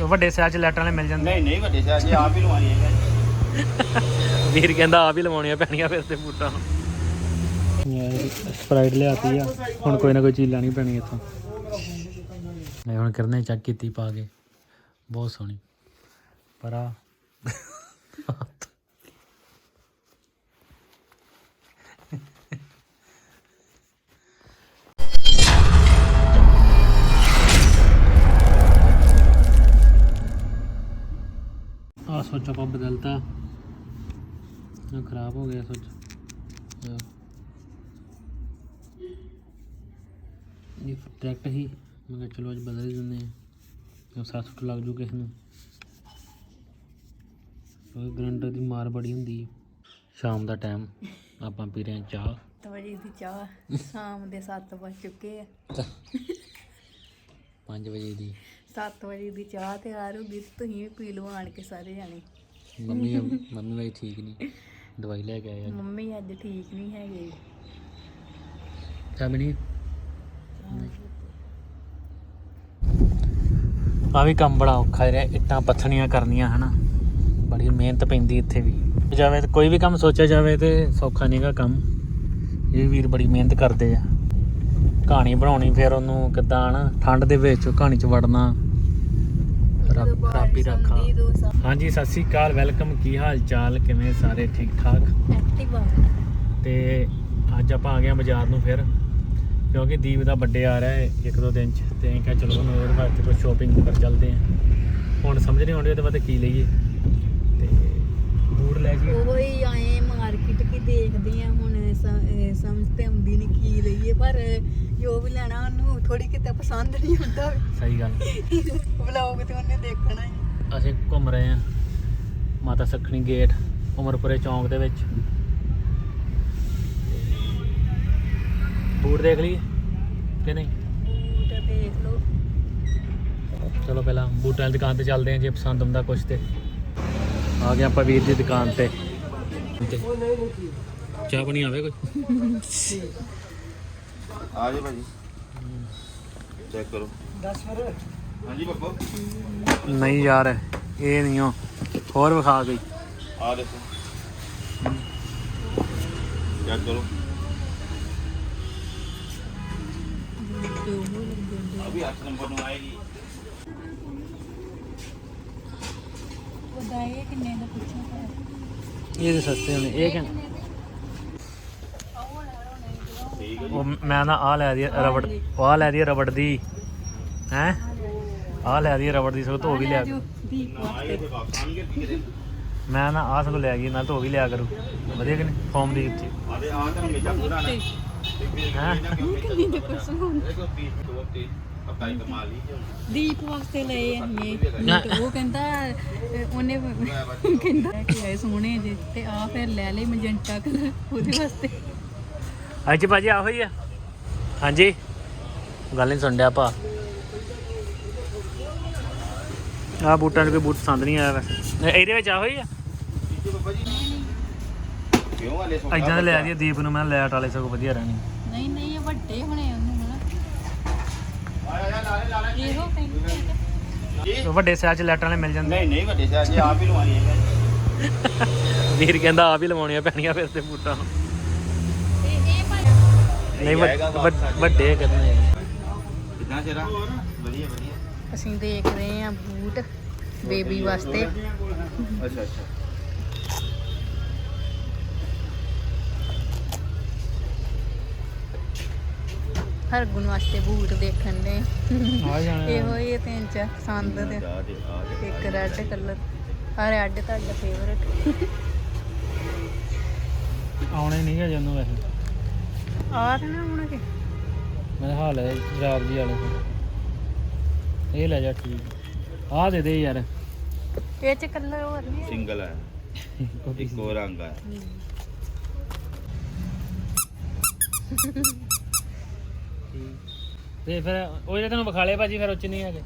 ਵੱਡੇ ਸਾਈਜ਼ ਚ ਲੈਟਾਂ ਵਾਲੇ ਮਿਲ ਜਾਂਦੇ। ਨਹੀਂ ਨਹੀਂ ਵੱਡੇ ਸ਼ਾਹ ਜੀ ਆਪ ਹੀ ਲਵਾਣੀ ਹੈ ਵੀਰ ਕਹਿੰਦਾ ਆਪ ਹੀ ਲਵਾਉਣੀਆਂ ਪੈਣੀਆਂ ਫਿਰ ਤੇ ਬੂਟਾਂ। ਸਪਰਾਈਟ ਲਿਆਤੀ ਆ ਹੁਣ ਕੋਈ ਨਾ ਕੋਈ ਚੀਜ਼ ਲੈਣੀ ਪੈਣੀ ਇੱਥੋਂ। ਮੈਂ ਹੁਣ ਕਰਨੇ ਚੈੱਕ ਕੀਤੀ ਪਾ ਕੇ ਬਹੁਤ ਸੋਹਣੀ। ਪਰ ਆ ਸੋਚ ਆਪਾਂ ਬਦਲਤਾ। ਨਾ ਖਰਾਬ ਹੋ ਗਿਆ ਸੋਚ। ਇਹ ਟਰੈਕਟ ਹੀ ਮੈਂ ਕਿਹਾ ਚਲੋ ਅੱਜ ਬਦਲ ਹੀ ਦਿੰਦੇ ਆ ਸੱਟ ਸੁੱਟ ਲੱਗ ਜੂ ਕਿਸੇ ਨੂੰ। ਉਹ ਗਰੰਟਰ ਦੀ ਮਾਰ ਬੜੀ ਹੁੰਦੀ ਸ਼ਾਮ ਦਾ ਟਾਈਮ ਆਪਾਂ ਪੀ ਰਹੇ ਚਾਹ। ਸੱਤ ਵਜੇ ਦੀ ਚਾਹ। ਸ਼ਾਮ ਦੇ 7 ਵੱਜ ਚੁੱਕੇ ਆ। 5 ਵਜੇ ਦੀ। 7 ਵਜੇ ਦੀ ਚਾਹ ਤਿਆਰ ਹੋ ਗਈ ਤੇ ਤੁਸੀਂ ਵੀ ਪੀ ਲਓ ਆਣ ਕੇ ਸਾਰੇ ਜਾਣੇ। ਮੰਮੀ ਮੰਮੀ ਵਾਈ ਠੀਕ ਨਹੀਂ ਦਵਾਈ ਲੈ ਕੇ ਅੱਜ ਮੰਮੀ ਅੱਜ ਠੀਕ ਨਹੀਂ ਹੈਗੇ। ਬਣੀ ਆ? ਵੀ ਕੰਮ ਬੜਾ ਔਖਾ ਰਿਹਾ ਇੱਟਾਂ ਪੱਥਣੀਆਂ ਕਰਨੀਆਂ ਹਨਾ। ਬੜੀ ਮਿਹਨਤ ਪੈਂਦੀ ਇੱਥੇ ਵੀ। ਜਾਵੇ ਕੋਈ ਵੀ ਕੰਮ ਸੋਚਿਆ ਜਾਵੇ ਤੇ ਸੌਖਾ ਨਹੀਂਗਾ ਕੰਮ। ਇਹ ਵੀਰ ਬੜੀ ਮਿਹਨਤ ਕਰਦੇ ਆ। ਕਹਾਣੀ ਬਣਾਉਣੀ ਫਿਰ ਉਹਨੂੰ ਕਿੱਦਾਂ ਨਾ ਠੰਡ ਦੇ ਵਿੱਚ ਕਹਾਣੀ 'ਚ ਵੜਨਾ। ਹੀ ਰੱਖਾ। ਹਾਂਜੀ ਸਤਿ ਸ੍ਰੀ ਅਕਾਲ ਵੈਲਕਮ ਕੀ ਹਾਲ ਚਾਲ? ਕਿਵੇਂ ਸਾਰੇ ਠੀਕ ਠਾਕ? ਐਕਟਿਵਾ ਤੇ ਅੱਜ ਆਪਾਂ ਆ ਗਏ ਬਾਜ਼ਾਰ ਨੂੰ ਫਿਰ ਕਿਉਂਕਿ ਦੀਪ ਦਾ ਬਰਥਡੇ ਆ ਰਿਹਾ ਹੈ ਇੱਕ ਦੋ ਦਿਨ ਚ ਤੇ ਅਸੀਂ ਕਿਹਾ ਚਲੋ ਉਹਦੇ ਵਾਸਤੇ ਕੋਈ ਸ਼ੋਪਿੰਗ ਕਰ ਚੱਲਦੇ ਹਾਂ। ਹੁਣ ਸਮਝ ਨਹੀਂ ਆਉਂਦੀ ਉਹਦੇ ਬਾਅਦ ਕੀ ਲਈਏ। ਤੇ ਬੂਟ ਲੈ ਜੀ ਉਹ ਆਏ ਮਾਰਕੀਟ ਕੀ ਦੇਖਦੇ ਆ ਹੁਣ ਇਹ ਸਮਝ ਤੇ ਆਉਂਦੀ ਨਹੀਂ ਕੀ ਲਈਏ ਪਰ ਜੋ ਵੀ ਲੈਣਾ ਉਹਨੂੰ ਥੋੜੀ ਕਿਤੇ ਪਸੰਦ ਨਹੀਂ ਹੁੰਦਾ। ਸਹੀ ਗੱਲ। ਵਲੌਗ ਤੇ ਉਹਨੇ ਦੇਖਣਾ ਹੀ। ਅਸੀਂ ਘੁੰਮ ਰਹੇ ਹਾਂ ਮਾਤਾ ਸਖਣੀ ਗੇਟ ਉਮਰਪੁਰੇ ਚੌਂਕ ਦੇ ਵਿੱਚ। ਬੂਟ ਦੇਖ ਲਈਏ ਕਿ ਨਹੀਂ? ਬੂਟ ਦੇਖ ਲਓ। ਚਲੋ ਪਹਿਲਾਂ ਬੂਟਾਂ ਦੀ ਦੁਕਾਨ ਤੇ ਚੱਲਦੇ ਹਾਂ ਜੇ ਪਸੰਦ ਆਉਂਦਾ ਕੁਝ ਤੇ। ਆ ਗਏ ਆਪਾਂ ਵੀਰ ਦੀ ਦੁਕਾਨ ਤੇ। ਤੇ ਚਾਹ ਬਣੀ ਆਵੇ ਕੋਈ? ਆ ਜੀ ਭਾਜੀ। ਚੈੱਕ ਕਰੋ। 10 ਫਿਰ। ਹਾਂਜੀ ਬੱਬੋ ਨਹੀਂ ਯਾਰ ਇਹ ਨਹੀਂ ਹੋ ਹੋਰ ਵਿਖਾ ਕੋਈ। ਆ ਦੇਖੋ। ਚੈੱਕ ਕਰੋ। ਅਭੀ 8 ਨੰਬਰ ਨੂੰ ਆਏਗੀ। ਉਹਦਾ ਇਹ ਕਿੰਨੇ ਦਾ ਪੁੱਛਿਆ ਤਾਂ ਇਹ ਤੇ ਸਸਤੇ ਨੇ ਇਹ ਕਿ ਠੀਕ ਹੈ ਉਹ ਮੈਂ ਨਾ ਆ ਲੈ ਦੀ ਰਬੜ ਆ ਲੈ ਦੀ ਰਬੜ ਦੀ। ਹੈ? ਆ ਲੈ ਦੀ ਰਬੜ ਦੀ ਸਗੋਂ ਧੋ ਵੀ ਲਿਆ ਮੈਂ ਨਾ ਆ ਸਗੋਂ ਲੈ ਗਈ ਨਾਲ ਧੋ ਵੀ ਲਿਆ ਕਰੂ। ਵਧੀਆ ਕਿ ਨਹੀਂ? ਫੋਮ ਦੀ ਉੱਚੀ। ਆਦੇ ਆ ਤਾਂ ਮੇਜਾ ਪੂਰਾ ਨਾ ਕਿੰਨੀ ਦੇ ਪਰਸੋਂ ਦੇਖੋ 30 ਤੋਂ 30 ਪਕਾਈ ਕਮਾ ਲਈ ਦੀਪ ਵਾਸਤੇ ਲਏ ਅਸੀਂ ਤੇ ਉਹ ਕਹਿੰਦਾ ਉਹਨੇ ਕਹਿੰਦਾ ਕਿ ਆਏ ਸੋਹਣੇ ਜੇ ਤੇ ਆ ਫਿਰ ਲੈ ਲਈ ਮਜੰਟਾ ਕਲਰ ਉਹਦੇ ਵਾਸਤੇ। ਅੱਜ ਭਾਜੀ ਆਹੋ ਹੀ ਆ। ਹਾਂਜੀ। ਗੱਲ ਨਹੀਂ ਸੁਣ ਡਿਆ ਭਾ। ਆ ਬੂਟਾਂ 'ਚ ਕੋਈ ਬੂਟ ਪਸੰਦ ਨਹੀਂ ਆਇਆ ਵੈਸੇ। ਇਹ- ਇਹਦੇ ਵਿੱਚ ਆਹੋ ਹੀ ਆ। ਜੀ ਬੱਬਾ ਜੀ ਕਿਉਂ ਵਾਲੇ ਇਦਾਂ ਦੇ ਲੈ ਦੀ ਦੀਪ ਨੂੰ ਮੈਂ ਲੈਟ ਵਾਲੇ ਸਗੋਂ ਵਧੀਆ ਰਹਿਣੀ। ਨਹੀਂ ਨਹੀਂ ਇਹ ਵੱਡੇ ਹੋਣੇ ਉਹਨੂੰ ਇਹੋ ਕਹਿੰਦੇ ਜੀ ਵੱਡੇ ਸਾਈਜ਼ 'ਚ ਲੈਟਾਂ ਵਾਲੇ ਮਿਲ ਜਾਂਦੇ ਨਹੀਂ ਨਹੀਂ ਵੱਡੇ ਸ਼ਾਹ ਜੀ ਆਪ ਹੀ ਲਵਾਣੀ ਹੈ ਵੀਰ ਕਹਿੰਦਾ ਆਪ ਹੀ ਲਵਾਉਣੀਆਂ ਪੈਣੀਆਂ ਫਿਰ ਤੇ ਬੂਟਾਂ ਨੂੰ। ਨਹੀਂ ਵੱਡ- ਕਰਨੇ ਕਿੰਨਾ ਚਿਹਰਾ ਵਧੀਆ ਵਧੀਆ। ਅਸੀਂ ਦੇਖ ਰਹੇ ਹਾਂ ਬੂਟ ਬੇਬੀ ਵਾਸਤੇ। ਅੱਛਾ ਅੱਛਾ। ਹਰਗੁਣ ਵਾਸਤੇ ਬੂਟ ਦੇਖਣ ਦੇ। ਆ ਜਾਣਾ। ਇਹੋ ਹੀ ਤਿੰਨ ਚਾਰ ਪਸੰਦ ਆ ਆ ਦੇ ਇੱਕ ਰੈੱਡ ਕਲਰ ਆ ਰੈੱਡ ਤੁਹਾਡਾ ਫੇਵਰਟ ਆਉਣੇ ਨਹੀਂ ਹੈ ਜਨੂੰ ਵੈਸੇ। ਆ ਰਹੇ ਨਾ ਹੁਣ ਕਿ ਮੇਰੇ ਹਾਲ ਹੈ ਜਰਾਬ ਜੀ ਵਾਲੇ ਕੋਲ। ਇਹ ਲੈ ਜਾ ਠੀਕ। ਆ ਦੇ ਦੇ ਯਾਰ। ਇਹ ਚ ਕਲਰ ਹੋਰ ਨਹੀਂ ਹੈ ਸਿੰਗਲ ਹੈ। ਇੱਕੋ ਰੰਗ ਹੈ। ਤੇ ਫਿਰ ਉਹ ਜਿਹੜੇ ਤੈਨੂੰ ਵਿਖਾਲੇ ਭਾਜੀ ਫਿਰ ਉੱਚ ਨਹੀਂ ਹੈਗੇ?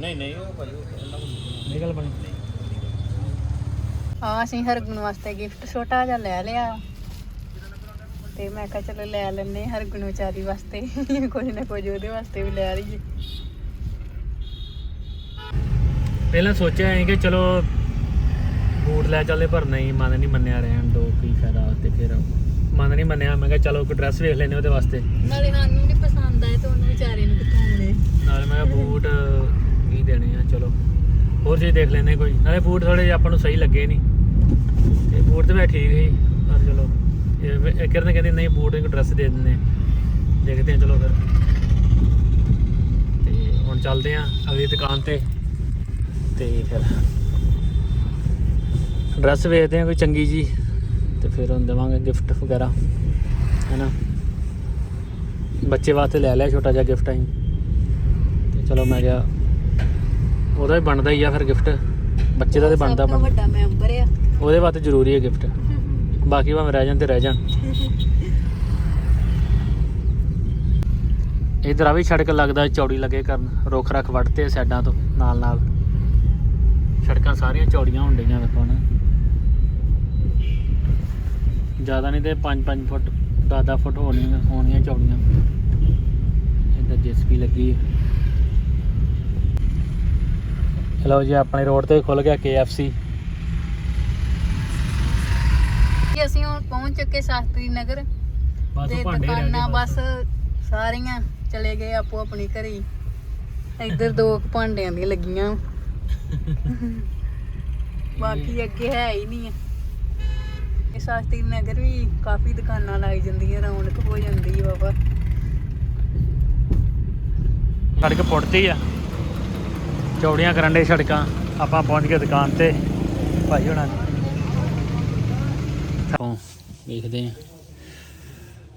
ਨਹੀਂ ਨਹੀਂ ਉਹ ਭਾਈ ਕੋਲ ਨਿਕਲ ਬਣੀ। ਆ ਅਸੀਂ ਹਰਗੁਣ ਵਾਸਤੇ ਗਿਫਟ ਛੋਟਾ ਜਿਹਾ ਲੈ ਲਿਆ। ਤੇ ਮੈਂ ਕਿਹਾ ਚਲੋ ਲੈ ਲੈਨੇ ਆਂ ਹਰਗੁਣ ਵਿਚਾਰੀ ਵਾਸਤੇ। ਕੁਝ ਨਾ ਕੁਝ ਉਹਦੇ ਵਾਸਤੇ ਵੀ ਲੈ ਲਈਏ ਪਹਿਲਾਂ ਸੋਚਿਆ ਸੀ ਕਿ ਚਲੋ ਬੂਟ ਲੈ ਚੱਲੇ ਪਰ ਨਹੀਂ ਮਨ ਨਹੀਂ ਮੰਨਿਆ ਰਹਿਣ ਦੋ ਕੀ ਫਾਇਦਾ ਤੇ ਫਿਰ ਮਨ ਨਹੀਂ ਮੰਨਿਆ। ਮੈਂ ਕਿਹਾ ਚਲੋ ਕੋਈ ਡਰੈਸ ਵੇਖ ਲੈਨੇ ਉਹਦੇ ਵਾਸਤੇ। ਨਾਲੇ ਸਾਨੂੰ ਨਹੀਂ ਪਸੰਦ ਆਏ ਤੇ ਉਹਨੂੰ ਵਿਚਾਰੇ ਨੂੰ ਕਿੱਥੋਂ ਆਉਣੇ? ਨਾਲ ਮੈਂ ਕਿਹਾ ਬੂਟ ਕੀ ਦੇਣੇ ਆ ਚਲੋ। ਹੋਰ ਚੀਜ਼ ਦੇਖ ਲੈਨੇ ਕੋਈ। ਨਾਲੇ ਬੂਟ ਥੋੜੇ ਜਿਹੇ ਆਪਾਂ ਨੂੰ ਸਹੀ ਲੱਗੇ ਨਹੀਂ। ਤੇ ਬੂਟ ਤੇ ਮੈਂ ਠੀਕ ਸੀ ਪਰ ਚਲੋ। ਇਹ ਕਿਰਨ ਕਹਿੰਦੀ ਨਹੀਂ ਬੂਟ ਇੱਕ ਡਰੈਸ ਦੇ ਦਿੰਦੇ। ਦੇਖਦੇ ਆ ਚਲੋ ਫਿਰ। ਤੇ ਹੁਣ ਚੱਲਦੇ ਆ ਅਗਲੀ ਦੁਕਾਨ ਤੇ। ਤੇ ਫਿਰ ਡਰੈਸ ਵੇਖਦੇ ਆ ਕੋਈ ਚੰਗੀ ਜੀ ਤੇ ਫਿਰ ਉਹਨੂੰ ਦੇਵਾਂਗੇ ਗਿਫਟ ਵਗੈਰਾ ਹੈਨਾ? ਬੱਚੇ ਵਾਸਤੇ ਲੈ ਲਿਆ ਛੋਟਾ ਜਿਹਾ ਗਿਫਟ ਅਸੀਂ। ਤੇ ਚਲੋ ਮੈਂ ਕਿਹਾ ਉਹਦਾ ਵੀ ਬਣਦਾ ਹੀ ਆ ਫਿਰ ਗਿਫਟ ਬੱਚੇ ਦਾ ਤੇ ਬਣਦਾ ਤੋਂ ਬਣਦਾ ਵੱਡਾ ਮੈਂਬਰ ਆ। ਉਹਦੇ ਵਾਸਤੇ ਜ਼ਰੂਰੀ ਹੈ ਗਿਫਟ ਬਾਕੀ ਭਾਵੇਂ ਰਹਿ ਜਾਣ ਤੇ ਰਹਿ ਜਾਣ। ਇਧਰ ਆ ਵੀ ਸੜਕ ਲੱਗਦਾ, ਚੌੜੀ ਲੱਗੇ ਕਰਨ। ਰੁੱਖ ਰੱਖ ਵੱਢਤੇ ਸਾਈਡਾਂ ਤੋਂ, ਨਾਲ ਨਾਲ। ਸੜਕਾਂ ਸਾਰੀਆਂ ਚੌੜੀਆਂ ਹੋਣ ਡਈਆਂ ਵੇਖੋ ਨਾ। ਜ਼ਿਆਦਾ ਨਹੀਂ ਤੇ 5-5 ਫੁੱਟ 10-10 ਫੁੱਟ ਹੋਣੀਆਂ ਹੋਣੀਆਂ ਚੌੜੀਆਂ। ਇੱਧਰ ਜੇਸੀਬੀ ਲੱਗੀ ਹੈ ਚਲੋ ਜੀ, ਆਪਣੇ ਰੋਡ ਤੇ ਖੁੱਲ ਗਿਆ KFC ਜੀ ਅਸੀਂ ਹੁਣ ਪਹੁੰਚ ਚੁੱਕੇ ਸ਼ਾਸਤਰੀ ਨਗਰ ਬਸ ਤੇ ਭਾਂਡੇ ਰਹਿ ਦੁਕਾਨਾਂ ਗਏ ਬਸ ਸਾਰੀਆਂ ਚਲੇ ਗਏ ਆਪੋ ਆਪਣੀ ਘਰੇ। ਇੱਧਰ ਦੋ ਕੁ ਭਾਂਡਿਆਂ ਦੀਆਂ ਲੱਗੀਆਂ। ਬਾਕੀ ਅੱਗੇ ਹੈ ਹੀ ਨਹੀਂ ਆ। ਇਹ ਸ਼ਾਸਤਰੀ ਨਗਰ ਵੀ ਕਾਫੀ ਦੁਕਾਨਾਂ ਲੱਗ ਜਾਂਦੀਆਂ ਰੌਣਕ ਹੋ ਜਾਂਦੀ ਆ ਬਾਬਾ। ਸੜਕ ਪੁੱਟਦੀ ਆ। ਚੌੜੀਆਂ ਕਰਨ ਦੇ ਸੜਕਾਂ। ਆਪਾਂ ਪਹੁੰਚ ਗਏ ਦੁਕਾਨ ਤੇ। ਭਾਈ ਹੋਣਾ ਤੋਂ ਵੇਖਦੇ ਆ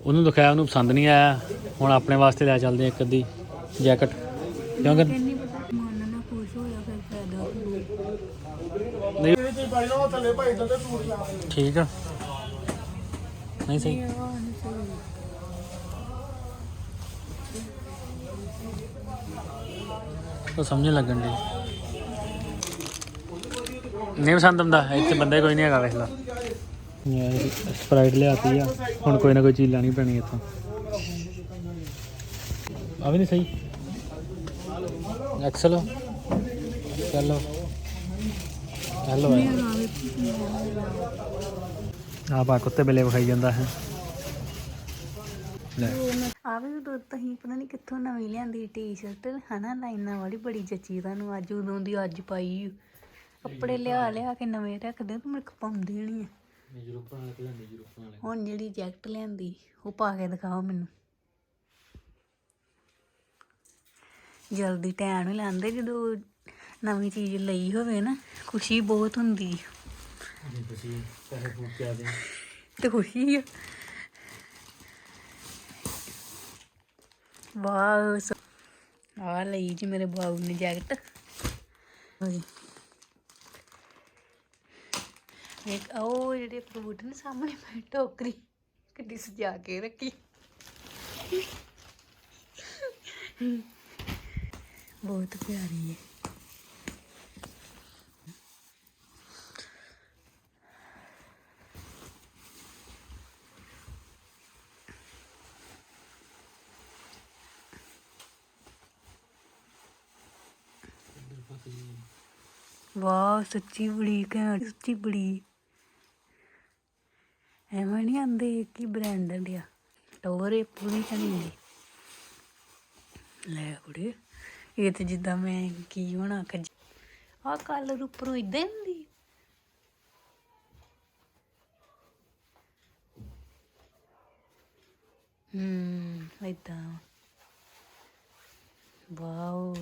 ਉਹਨੂੰ ਦਿਖਾਇਆ ਉਹਨੂੰ ਪਸੰਦ ਨਹੀਂ ਆਇਆ। ਹੁਣ ਆਪਣੇ ਵਾਸਤੇ ਲੈ ਚੱਲਦੇ ਆ ਇੱਕ ਅੱਧੀ ਜੈਕਟ। ਕਿਉਂਕਿ ਨਹੀਂ ਪਤਾ ਮਨ ਨਾ ਖੁਸ਼ ਹੋਇਆ ਫਿਰ ਫਾਇਦਾ ਨਹੀਂ। ਠੀਕ ਆ। ਨਹੀਂ ਸਹੀ। ਉਹ ਸਮਝ ਲੱਗਣ ਦੀ ਨਹੀਂ ਪਸੰਦ ਹੁੰਦਾ ਇੱਥੇ ਬੰਦੇ ਕੋਈ ਨਹੀਂ ਹੈਗਾ ਵੇਖ ਲਾ। ਸਪਰਾਈਟ ਲਿਆਤੀ ਆ। ਹੁਣ ਕੋਈ ਨਾ ਕੋਈ ਚੀਜ਼ ਲੈਣੀ ਪੈਣੀ ਇੱਥੋਂ। ਆ ਵੀ ਨਹੀਂ ਸਹੀ। ਐਕਸਲ ਚਲੋ ਹੈਲੋ ਆ ਬਾ ਕੁੱਤੇ ਬਿੱਲੇ ਵਿਖਾਈ ਜਾਂਦਾ ਹੈ। ਲੈ। ਆ ਵੀ ਉਦੋਂ ਤੁਸੀਂ ਪਤਾ ਨਹੀਂ ਕਿੱਥੋਂ ਨਵੀਂ ਲਿਆਂਦੀ ਟੀ-ਸ਼ਰਟ ਹਨਾ ਲਾਈਨਾਂ ਵਾਲੀ ਬੜੀ ਜੱਚੀ ਤੁਹਾਨੂੰ ਅੱਜ ਉਦੋਂ ਦੀ ਅੱਜ ਪਾਈ ਕੱਪੜੇ ਲਿਆ ਲਿਆ ਕੇ ਨਵੇਂ ਰੱਖਦੇ ਤੂੰ ਮੇਰੇ ਪਾਉਂਦੇ ਨਹੀਂ ਹੁਣ ਜਿਹੜੀ ਜੈਕਟ ਲਿਆਂਦੀ ਉਹ ਪਾ ਕੇ ਦਿਖਾਓ ਮੈਨੂੰ। ਜਲਦੀ ਟਾਈਮ ਹੀ ਲਾਉਂਦੇ ਜਦੋਂ ਨਵੀਂ ਚੀਜ਼ ਲਈ ਹੋਵੇ ਨਾ ਖੁਸ਼ੀ ਬਹੁਤ ਹੁੰਦੀ। ਆ। ਤੁਸੀਂ ਪੈਸੇ ਫੂਕ ਕੇ ਆ ਦੇ ਤੇ ਖੁਸ਼ੀ ਆ। ਸ- ਆ ਲਈ ਜੀ ਮੇਰੇ ਬਾਬੂ ਨੇ ਜੈਕਟ ਹਾਂਜੀ। ਇੱਕ ਉਹ ਜਿਹੜੇ ਫਰੂਟ ਨੇ ਸਾਹਮਣੇ ਪਈ ਟੋਕਰੀ ਕਿੱਡੀ ਸਜਾ ਕੇ ਰੱਖੀ। ਬਹੁਤ ਪਿਆਰੀ ਹੈ ਵਾਹ, ਸੱਚੀ ਬੜੀ ਘੈਂਟ, ਸੱਚੀ ਬੜੀ। ਐਵੇਂ ਨਹੀਂ ਆਂਦੇ ਕੀ ਬ੍ਰਾਂਡਡ ਆ ਟੋਰੇ ਪੂਰੀ ਚਣੀ ਲੈ ਕੁੜੇ, ਇਹ ਤੇ ਜਿੱਦਾਂ ਮੈਂ ਕੀ ਹੋਣਾ ਖੱਜ ਆ ਕਲਰ ਉੱਪਰੋਂ ਇਦਾਂ ਹੁੰਦੀ। ਹੂੰ ਇਦਾਂ ਵਾਓ।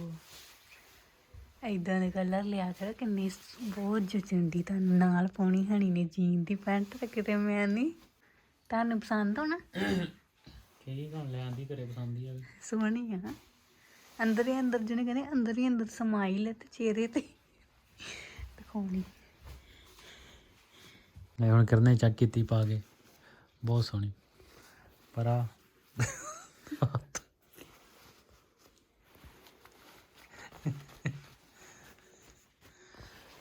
ਏਦਾਂ ਦੇ ਕਲਰ ਲਿਆ ਕਰ, ਕਿੰਨੀ ਬਹੁਤ ਜਚੰਦੀ ਤੁਹਾਨੂੰ ਨਾਲ ਪਾਉਣੀ ਹਣੀ ਨੇ, ਜੀਨ ਦੀ ਪੈਂਟ ਤੇ ਕਿਤੇ ਮੈਂ ਨਹੀਂ ਤੁਹਾਨੂੰ ਪਸੰਦ ਹੋਣਾ? ਕੀ ਹੁਣ ਲੈ ਆਂਦੀ ਘਰੇ ਪਸੰਦ ਆ ਸੋਹਣੀ ਆ ਅੰਦਰ ਹੀ ਅੰਦਰ ਜਿਹਨੇ ਕਹਿੰਦੇ ਅੰਦਰ ਹੀ ਅੰਦਰ ਸਮਾਈਲ ਹੈ ਤੇ ਚਿਹਰੇ ਤੇ। ਦਿਖਾਉਣੀ। ਲੈ ਹੁਣ ਕਰਨੇ ਚੈੱਕ ਕੀਤੀ ਪਾ ਕੇ। ਬਹੁਤ ਸੋਹਣੀ। ਪਰ ਆ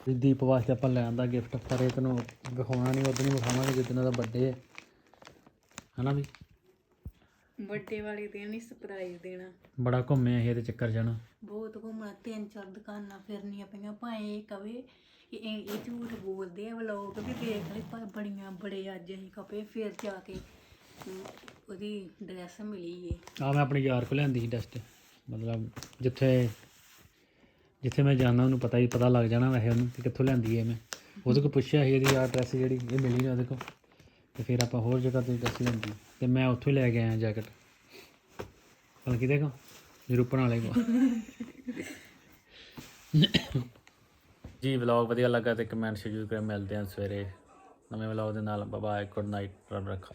ਦੀਪ ਵਾਸਤੇ ਆਪਾਂ ਲੈ ਆਂਦਾ ਗਿਫਟ ਪਰ ਇਹ ਤੈਨੂੰ ਵਿਖਾਉਣਾ ਨਹੀਂ ਉਦੋਂ ਨਹੀਂ ਵਿਖਾਵਾਂਗੇ ਜਿੱਦਣ ਦਾ ਬਰਥਡੇ ਹੈ। ਹਨਾ ਵੀ? ਵੱਡੇ ਵਾਲੇ ਦਿਨ ਨਹੀਂ ਸਰਪ੍ਰਾਈਜ਼ ਦੇਣਾ। ਬੜਾ ਘੁੰਮੇ ਅਸੀਂ ਇਹਦੇ ਚੱਕਰ ਜਾਣਾ। ਬਹੁਤ ਘੁੰਮਣਾ ਤਿੰਨ ਚਾਰ ਦੁਕਾਨਾਂ ਫਿਰਨੀਆਂ ਪਈਆਂ। ਭਾਵੇਂ ਇਹ ਕਵੇ ਕਿ ਇਹ ਇਹ ਝੂਠ ਬੋਲਦੇ ਆ ਵਲੋਗ ਵੀ ਦੇਖ ਲੈ ਪਰ ਬੜੀਆਂ ਬੜੇ ਅੱਜ ਅਸੀਂ ਕਪੇ ਫਿਰ ਜਾ ਕੇ ਅਮ, ਉਹਦੀ ਡਰੈਸ ਮਿਲੀ ਏ। ਆ ਮੈਂ ਆਪਣੀ ਯਾਰ ਕੋਲ ਲਿਆਂਦੀ ਸੀ ਡਸਟ ਮਤਲਬ ਜਿੱਥੇ ਜਿੱਥੇ ਮੈਂ ਜਾਣਾ ਉਹਨੂੰ ਪਤਾ ਹੀ ਪਤਾ ਲੱਗ ਜਾਣਾ ਵੈਸੇ ਉਹਨੂੰ ਕਿ ਕਿੱਥੋਂ ਲਿਆਂਦੀ ਹੈ ਮੈਂ। ਉਹਦੇ ਕੋਲ ਪੁੱਛਿਆ ਸੀ ਇਹਦੀ ਯਾਰ ਡਰੈਸ ਜਿਹੜੀ ਇਹ ਮਿਲੀ ਨਹੀਂ ਉਹਦੇ ਕੋਲ। ਤੇ ਫਿਰ ਆਪਾਂ ਹੋਰ ਜਗ੍ਹਾ 'ਤੇ ਦੱਸੀ ਲਿਆਂਦੀ ਤੇ ਮੈਂ ਉੱਥੋਂ ਹੀ ਲੈ ਕੇ ਆਇਆ ਜੈਕਟ ਪਤਾ ਕਿਹਦੇ ਕੋ ਨਿਰੂਪਣ ਵਾਲੇ ਕੋ ਜੀ ਵਲੌਗ ਵਧੀਆ ਲੱਗਾ ਤੇ ਕਮੈਂਟ ਸ਼ੇਅਰ ਜ਼ਰੂਰ ਕਰਿਓ। ਮਿਲਦੇ ਹਾਂ ਸਵੇਰੇ। ਨਵੇਂ ਵਲੌਗ ਦੇ ਨਾਲ। ਬਾਏ ਗੁੱਡ ਨਾਈਟ ਰੱਬ ਰੱਖਾ।